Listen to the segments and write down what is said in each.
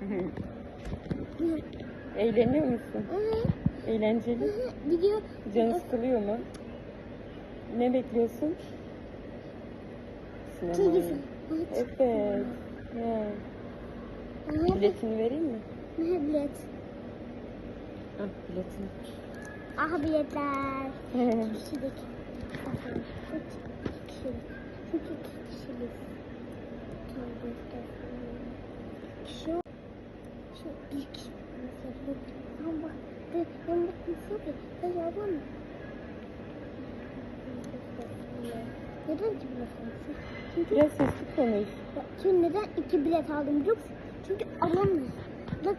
Eğleniyor musun? Eğlenceli. Video. Canı sıkılıyor mu? Ne bekliyorsun? Sinema. Çizgisi. Evet. Aha, Biletini vereyim mi? aha, bilet. Ah biletini. Aha biletler. Kişilik. Neden iki bilet almışsın? Çünkü, Biraz sesli konuş. çünkü neden iki bilet aldım biliyor musun? Çünkü ablamla. Abla,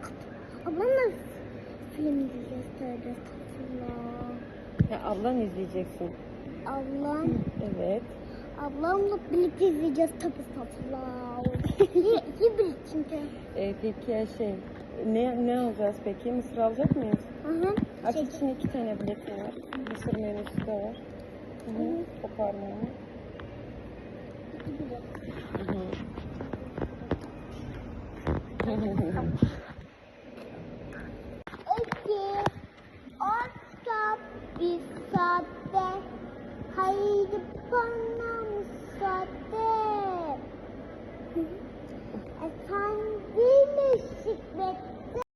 ablamla film izleyeceğiz. Estağfurullah. Ya ablan izleyeceksin. Ablam, Evet. ablamla birlikte izleyeceğiz tabi tatlılar. Hibrit çünkü. E, peki şey ne ne alacağız peki? Mısır alacak mıyız? Hı hı. Şey- için iki tane biletim şey var. Mısır menüsü de var. Hı hı. Koparmayalım. Hibrit. Eki, Ostap, Bisate, Hayır, Panam, I can't believe efendi müşrikbette